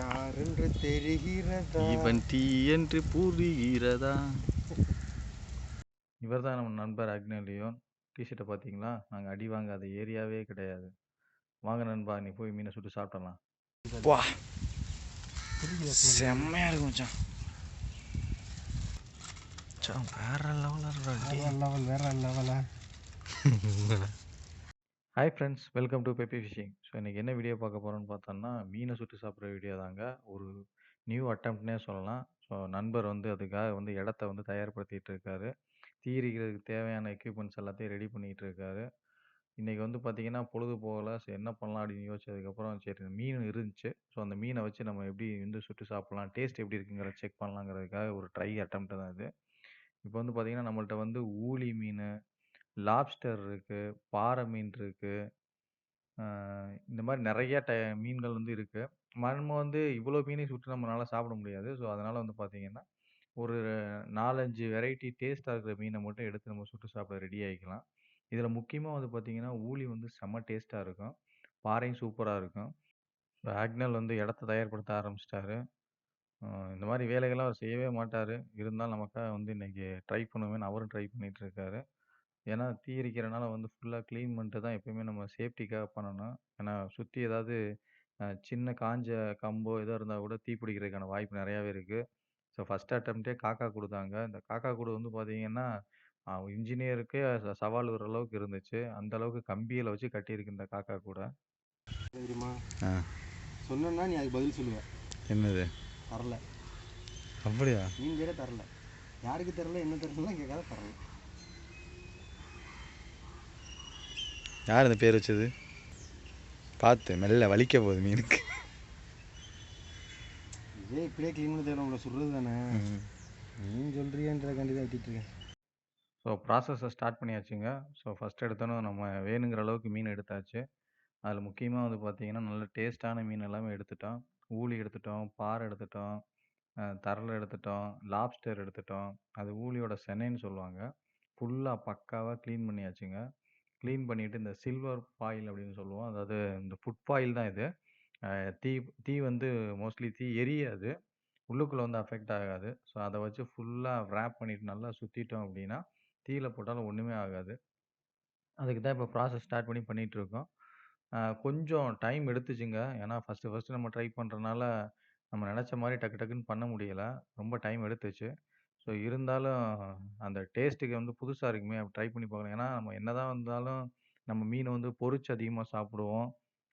யாரென்று தெரிகிறதா? இவன் டீ என்று புரிகிறதா? இவர் தான் நம்ம நண்பர் அக்னலியோன் டிஷர்ட்டை பார்த்தீங்களா? நாங்கள் அடி வாங்காத ஏரியாவே கிடையாது. வாங்க நண்பா நீ போய் மீனை சுட்டு சாப்பிடலாம். வா. செம்மையா இருக்கும் மச்சான். மச்சான், வேற லெவலில் வேற லெவல் வேற லெவலா hi friends welcome to Peppy Fishing so இன்றைக்கி என்ன வீடியோ பார்க்க போகிறோன்னு பார்த்தோம்னா மீனை சுட்டு சாப்பிட்ற வீடியோ தாங்க. ஒரு நியூ அட்டம்ப்ட்னே சொல்லலாம். ஸோ நண்பர் வந்து அதுக்காக வந்து இடத்த வந்து தயார்படுத்திகிட்டு இருக்காரு. தீரிக்கிறதுக்கு தேவையான எக்யூப்மெண்ட்ஸ் எல்லாத்தையும் ரெடி பண்ணிகிட்டு இருக்காரு. இன்றைக்கி வந்து பார்த்திங்கன்னா பொழுது போகல. ஸோ என்ன பண்ணலாம் அப்படின்னு யோசிச்சதுக்கப்புறம் சரி மீன் இருந்துச்சு. ஸோ அந்த மீனை வச்சு நம்ம எப்படி வந்து சுட்டு சாப்பிட்லாம்? டேஸ்ட் எப்படி இருக்குங்கிற செக் பண்ணலாங்கிறதுக்காக ஒரு ட்ரை அட்டம்ப்ட் தான் இது. இப்போ வந்து பார்த்திங்கன்னா நம்மள்ட்ட வந்து ஊளி மீன் லாப்ஸ்டர் இருக்குது பாறை மீன் இருக்குது இந்த மாதிரி நிறைய டை மீன்கள் வந்து இருக்குது நம்ம வந்து இவ்வளோ மீனையும் சுட்டு நம்மளால் சாப்பிட முடியாது. ஸோ அதனால் வந்து பார்த்திங்கன்னா ஒரு நாலஞ்சு வெரைட்டி டேஸ்ட்டாக இருக்கிற மீனை மட்டும் எடுத்து நம்ம சுட்டு சாப்பிட ரெடி ஆகிக்கலாம். இதில் முக்கியமாக வந்து பார்த்திங்கன்னா ஊளி வந்து செம்ம டேஸ்ட்டாக இருக்கும். பாறையும் சூப்பராக இருக்கும். ஆக்னல் வந்து இடத்த தயார்படுத்த ஆரம்பிச்சிட்டாரு. இந்த மாதிரி வேலைகள்லாம் அவர் செய்யவே மாட்டார். இருந்தாலும் நமக்காக வந்து இன்றைக்கி ட்ரை பண்ணுவேன்னு அவரும் ட்ரை பண்ணிகிட்டு இருக்காரு. ஏன்னா தீ எரிக்கிறனால வந்து ஃபுல்லாக க்ளீன் பண்ணிட்டு தான் எப்பயுமே நம்ம சேஃப்டிக்காக பண்ணணும். ஏன்னா சுற்றி ஏதாவது சின்ன காஞ்ச கம்போ ஏதோ இருந்தால் கூட தீ பிடிக்கிறதுக்கான வாய்ப்பு நிறையாவே இருக்குது ஸோ ஃபஸ்ட் அட்டம்ப்டே காக்கா கொடுத்தாங்க இந்த காக்கா கூடு வந்து பார்த்தீங்கன்னா இன்ஜினியருக்கே சவால் வர அளவுக்கு இருந்துச்சு. அந்த அளவுக்கு கம்பியில் வச்சு கட்டியிருக்கு இந்த காக்கா கூட. தெரியுமா. சொன்னா நீ அதுக்கு பதில் சொல்லுவ. என்னது? தரல. அப்படியா? பேரே தரல. யாருக்கு தரல என்ன தரலாம் கேட்காத தரல. யார் இந்த பேர் வச்சது? பார்த்து மெல்ல வலிக்க போகுது மீனுக்கு. இதே இப்படியே க்ளீன் பண்ண தேவை உங்களை சொல்கிறது தானே? மீன் சொல்றியன்றதுக்காண்டி தான் வெட்டிட்டு இருக்கேன் ஸோ ப்ராசஸை ஸ்டார்ட் பண்ணியாச்சுங்க. ஸோ ஃபஸ்ட் எடுத்தோன்னே நம்ம வேணுங்கிற அளவுக்கு மீன் எடுத்தாச்சு. அதில் முக்கியமாக வந்து பார்த்தீங்கன்னா நல்ல டேஸ்ட்டான மீன் எல்லாமே எடுத்துட்டோம். ஊளி எடுத்துட்டோம் பாறை எடுத்துட்டோம் தரலை எடுத்துட்டோம் லாப்ஸ்டர் எடுத்துட்டோம். அது ஊளியோட சென்னைன்னு சொல்லுவாங்க. ஃபுல்லாக பக்காவாக க்ளீன் பண்ணியாச்சுங்க. க்ளீன் பண்ணிவிட்டு இந்த சில்வர் ஃபாயில் அப்படின்னு சொல்லுவோம். அதாவது இந்த ஃபுட் ஃபாயில் தான் இது. தீ தீ வந்து மோஸ்ட்லி தீ எரியாது. உள்ளுக்குள்ளே வந்து அஃபெக்ட் ஆகாது. ஸோ அதை வச்சு ஃபுல்லாக ரேப் பண்ணிவிட்டு நல்லா சுற்றிட்டோம் அப்படின்னா தீயில் போட்டாலும் ஒன்றுமே ஆகாது. அதுக்கு தான் இப்போ ப்ராசஸ் ஸ்டார்ட் பண்ணி பண்ணிகிட்ருக்கோம் கொஞ்சம் டைம் எடுத்துச்சுங்க. ஏன்னா ஃபஸ்ட்டு ஃபஸ்ட்டு நம்ம ட்ரை பண்ணுறனால நம்ம நினச்ச மாதிரி டக்கு டக்குன்னு பண்ண முடியலை. ரொம்ப டைம் எடுத்துச்சு. ஸோ இருந்தாலும் அந்த டேஸ்ட்டுக்கு வந்து புதுசாக இருக்குமே ட்ரை பண்ணி பார்க்கலாம். ஏன்னா நம்ம என்னதான் வந்தாலும் நம்ம மீன் வந்து பொரிச்சு அதிகமாக சாப்பிடுவோம்.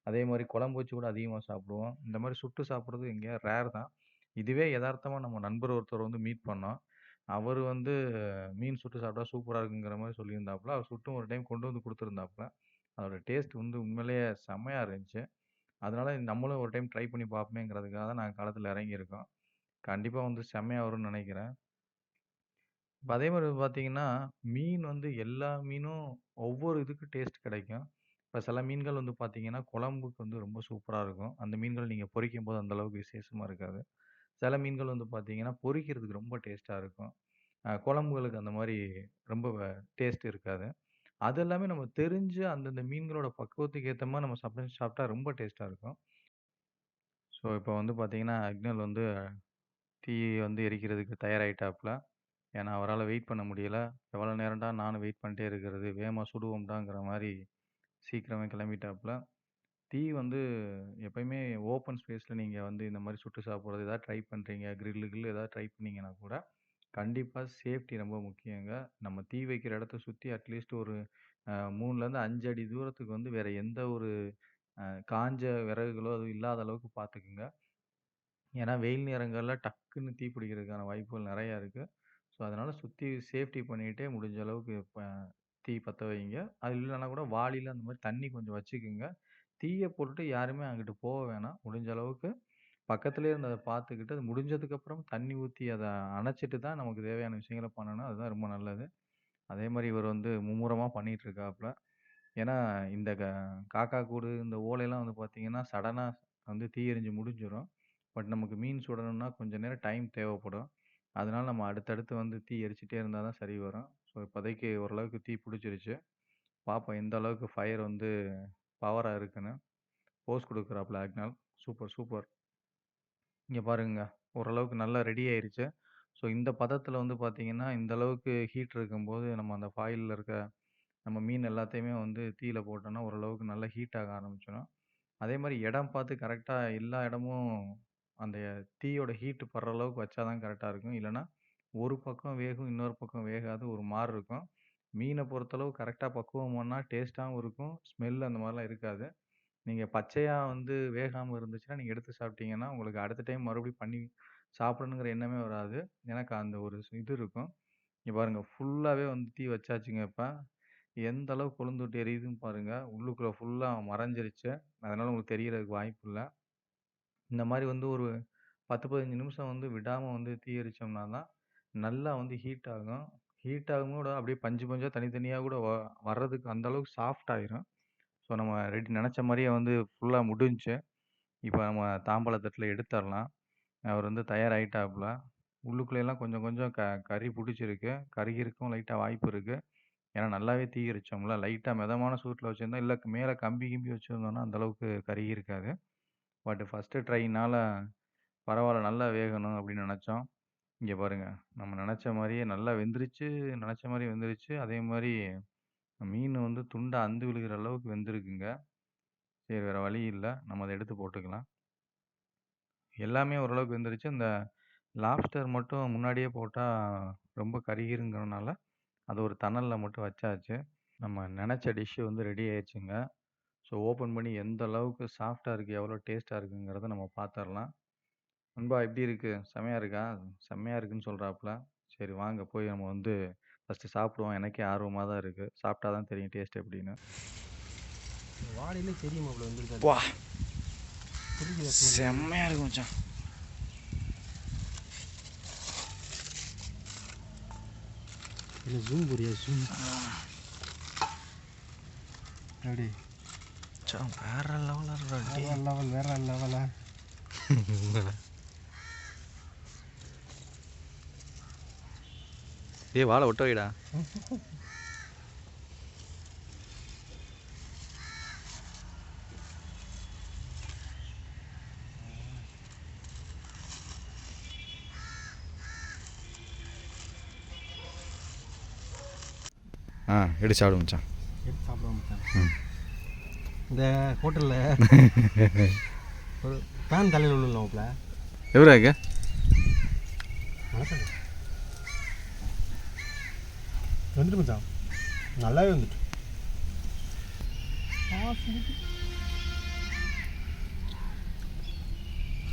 அதே மாதிரி குழம்பு வச்சு கூட அதிகமாக சாப்பிடுவோம். இந்த மாதிரி சுட்டு சாப்பிட்றது எங்கேயா ரேர் தான். இதுவே யதார்த்தமாக நம்ம நண்பர் ஒருத்தர் வந்து மீட் பண்ணோம். அவர் வந்து மீன் சுட்டு சாப்பிட்டா சூப்பராக இருக்குங்கிற மாதிரி சொல்லியிருந்தாப்புல. அவர் சுட்டும் ஒரு டைம் கொண்டு வந்து கொடுத்துருந்தாப்புல. அதோட டேஸ்ட் வந்து உண்மையிலேயே செம்மையாக இருந்துச்சு. அதனால நம்மளும் ஒரு டைம் ட்ரை பண்ணி பார்ப்போமேங்கிறதுக்காக தான் நாங்கள் களத்தில் இறங்கியிருக்கோம். கண்டிப்பாக வந்து செம்மையாக வரும்னு நினைக்கிறேன். இப்போ அதே மாதிரி பார்த்தீங்கன்னா மீன் வந்து எல்லா மீனும் ஒவ்வொரு இதுக்கு டேஸ்ட் கிடைக்கும். இப்போ சில மீன்கள் வந்து பார்த்தீங்கன்னா குழம்புக்கு வந்து ரொம்ப சூப்பராக இருக்கும். அந்த மீன்கள் நீங்கள் பொரிக்கும் போது அந்த அளவுக்கு விசேஷமாக இருக்காது. சில மீன்கள் வந்து பார்த்தீங்கன்னா பொரிக்கிறதுக்கு ரொம்ப டேஸ்ட்டாக இருக்கும். குழம்புகளுக்கு அந்த மாதிரி ரொம்ப டேஸ்ட் இருக்காது. அது எல்லாமே நம்ம தெரிஞ்சு அந்தந்த மீன்களோட பக்குவத்துக்கு ஏற்ற மாதிரி நம்ம சாப்பிட்டு சாப்பிட்டா ரொம்ப டேஸ்ட்டாக இருக்கும். ஸோ இப்போ வந்து பார்த்தீங்கன்னா அக்னல் வந்து தீ வந்து எரிக்கிறதுக்கு தயாராகிட்டாப்புல ஏன்னா அவரால் வெயிட் பண்ண முடியல. எவ்வளோ நேரம்டா நானும் வெயிட் பண்ணிட்டே இருக்கிறது வேகமாக சுடுவோம்டாங்கிற மாதிரி சீக்கிரமே கிளம்பிட்டாப்புல. தீ வந்து எப்பயுமே ஓப்பன் ஸ்பேஸில் நீங்கள் வந்து இந்த மாதிரி சுட்டு சாப்பிட்றது ஏதாவது ட்ரை பண்ணுறீங்க கிரில்லு கிரில் ஏதாவது ட்ரை பண்ணீங்கன்னா கூட கண்டிப்பாக சேஃப்டி ரொம்ப முக்கியங்க. நம்ம தீ வைக்கிற இடத்த சுற்றி அட்லீஸ்ட் ஒரு மூணுலேருந்து அஞ்சு அடி தூரத்துக்கு வந்து வேறு எந்த ஒரு காஞ்ச விறகுகளோ அதுவும் இல்லாத அளவுக்கு பார்த்துக்குங்க ஏன்னா வெயில் நேரங்களில் டக்குன்னு தீ பிடிக்கிறதுக்கான வாய்ப்புகள் நிறையா இருக்குது ஸோ அதனால் சுற்றி சேஃப்டி பண்ணிகிட்டே முடிஞ்ச அளவுக்கு ப- தீ பற்ற வைங்க. அது இல்லைன்னா கூட வாளியில் அந்த மாதிரி தண்ணி கொஞ்சம் வச்சுக்குங்க. தீயை போட்டுட்டு யாருமே அங்கிட்டு போக வேணாம். முடிஞ்ச அளவுக்கு பக்கத்துலேயே இருந்து அதை பார்த்துக்கிட்டு அது முடிஞ்சதுக்கப்புறம் தண்ணி ஊற்றி அதை அணைச்சிட்டு தான் நமக்கு தேவையான விஷயங்களை பண்ணணும். அதுதான் ரொம்ப நல்லது. அதே மாதிரி இவர் வந்து மும்முரமாக பண்ணிகிட்ருக்காப்புல ஏன்னா இந்த க காக்கா கூடு இந்த ஓலையெல்லாம் வந்து பார்த்திங்கன்னா சடனாக வந்து தீ எரிஞ்சு முடிஞ்சிடும் பட் நமக்கு மீன் சுடணும்னா கொஞ்சம் நேரம் டைம் தேவைப்படும். அதனால நம்ம அடுத்தடுத்து வந்து தீ எரிச்சிட்டே இருந்தால் தான் சரி வரும். ஸோ இப்போதைக்கு ஓரளவுக்கு தீ பிடிச்சிருச்சு. பார்ப்போம் எந்த அளவுக்கு ஃபயர் வந்து பவராக இருக்குன்னு. போஸ் கொடுக்குறாப்புல அக்னால். Super super. இங்கே பாருங்க. ஓரளவுக்கு நல்லா ரெடி ஆயிருச்சு. ஸோ இந்த பதத்தில் வந்து பார்த்திங்கன்னா இந்த அளவுக்கு ஹீட் இருக்கும்போது, நம்ம அந்த ஃபாயிலில் இருக்க நம்ம மீன் எல்லாத்தையுமே வந்து தீயில் போட்டோன்னா ஓரளவுக்கு நல்லா ஹீட் ஆக அதே மாதிரி இடம் பார்த்து கரெக்டாக எல்லா இடமும் அந்த தீயோட ஹீட் படுற அளவுக்கு வச்சா தான் கரெக்டாக இருக்கும். இல்லன்னா, ஒரு பக்கம் வேகும், இன்னொரு பக்கம் வேகாது ஒரு மாரி இருக்கும். மீன பொறுத்தளவு கரெக்ட்டா பக்குவம் பண்ணா டேஸ்ட்டாவும் இருக்கும். ஸ்மெல் அந்த மாரிலாம் இருக்காது. நீங்க பச்சையா வந்து வேகாம இருந்துச்சுன்னா, நீங்க எடுத்து சாப்பிட்டீங்கன்னா, உங்களுக்கு அடுத்த டைம் மறுபடியும் பண்ணி சாப்பிடணுங்கிற எண்ணமே வராது. எனக்கு அந்த ஒரு இது இருக்கும். இங்க பாருங்க ஃபுல்லாவே வந்து தீ வச்சாச்சுங்க இப்ப. எந்த அளவுக்கு கொழுந்து விட்டு எரியுதுன்னு பாருங்க. உள்ளுக்குள்ள ஃபுல்லா மறைஞ்சிருச்சு. அதனால உங்களுக்கு தெரியறதுக்கு வாய்ப்பு இல்ல. இந்த மாரி வந்து ஒரு 10, 15 நிமிஷம் வந்து விடாம வந்து தீ எரிச்சோம்னா தான், நல்லா வந்து ஹீட் ஆகும். ஹீட் ஆகும்போது அப்படியே பஞ்சு பஞ்சா தனித்தனியா கூட வ வர்றதுக்கு அந்த அளவுக்கு சாஃப்ட் ஆயிரும். ஸோ நம்ம ரெடி நெனச்ச மாரியே வந்து ஃபுல்லா முடிஞ்சுச்சு. இப்ப நம்ம தாம்பாள தட்டுல எடுத்தரலாம். அவர் வந்து தயாராயிட்டாப்புல. உள்ளுக்குள்ளேலாம் கொஞ்சம் கொஞ்சம் க கறி புடிச்சிருக்கு. கருகிருக்கவும் லைட்டா வாய்ப்பு இருக்கு. ஏன்னா நல்லாவே தீ எரிச்சோம்ல. லைட்டா மிதமான சூட்ல வச்சிருந்தா, இல்ல மேல கம்பி கிம்பி வச்சிருந்தோம்னா, அந்த அளவுக்கு கருகியிருக்காது. பட் ஃபஸ்ட்டு ட்ரைனால் பரவாயில்ல நல்லா வேகணும் அப்படின்னு நினச்சோம் இங்கே பாருங்க. நம்ம நினச்ச மாதிரியே நல்லா வெந்துருச்சு. நினச்ச மாதிரி வெந்துருச்சு. அதே மாதிரி மீன் வந்து துண்டை அந்து விழுகிற அளவுக்கு வெந்திருக்குங்க. சரி வேறு வழி இல்லை நம்ம அதை எடுத்து போட்டுக்கலாம். எல்லாமே ஓரளவுக்கு வெந்துருச்சு. இந்த லாப்ஸ்டர் மட்டும் முன்னாடியே போட்டால் ரொம்ப கருகிருங்கிறனால, அது ஒரு தணலில் மட்டும் வச்சாச்சு. நம்ம நினச்ச டிஷ்ஷு வந்து ரெடி ஆயிடுச்சுங்க ஸோ ஓப்பன் பண்ணி எந்த அளவுக்கு சாஃப்ட்டா இருக்கு, எவ்வளோ டேஸ்ட்டா இருக்குங்கிறத நம்ம பாத்தரலாம். நண்பா எப்படி இருக்கு? செமையா இருக்கா? செம்மையா இருக்குன்னு சொல்றாப்புல. சரி வாங்க போய் நம்ம வந்து ஃபர்ஸ்ட்டு சாப்பிடுவோம். எனக்கே ஆர்வமா தான் இருக்கு. சாப்பிட்டா தான் தெரியும் டேஸ்ட் எப்படின்னு. வாடையிலே தெரியும் மாப்ள வெந்திருக்காது. வா! புரியுது ஸ்மெல். செம்மையா இருக்கு மச்சான். இல்ல ஜூம் போறியா ஜூம்? எப்படி? மச்சான் வேற லெவல்ல இருக்குடா வேற. லெவல் வேற லெவலா? ஏய் வாழ ஒட்ட வைடா. ஆ எடுத்து சாப்பிடு மச்சான். எடுத்து சாப்பிடுவோம் மச்சான். ம். இந்த ஹோட்டல்ல ஒரு பேன் தலையில் இருக்கு? வணக்கம். வந்துட்டு மச்சான். நல்லாவே வந்துட்டு.